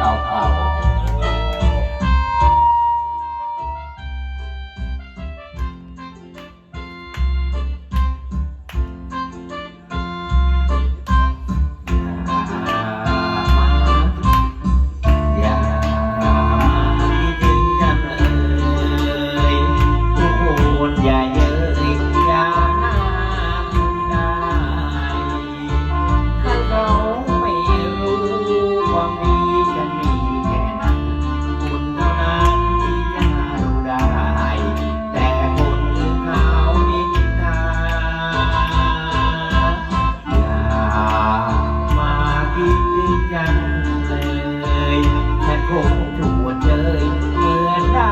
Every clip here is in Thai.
เก่ ยังกันเลยฉันคงถูกเจยเหมือนดั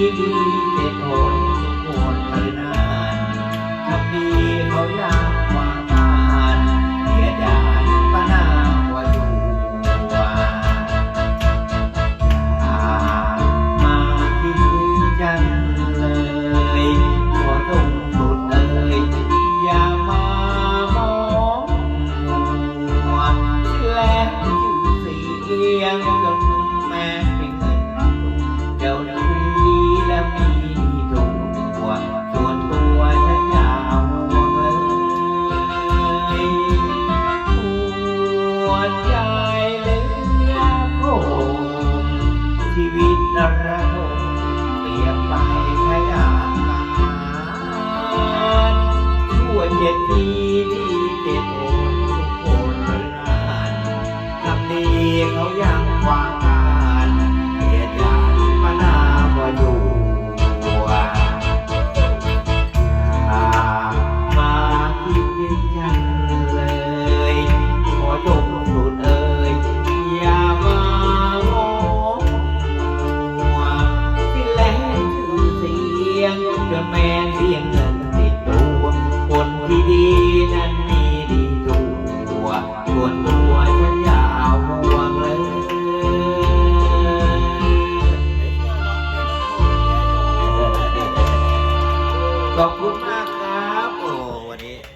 ดีดีเจ็บทนปวดไปนานทำดีเขาอยากวางงานเกียดานปนาหัวอยู่ว่าอย่ามาคิดจังเลยขอตรงสุดเอ่ยอย่ามามองและชื่อเสียงจน তখন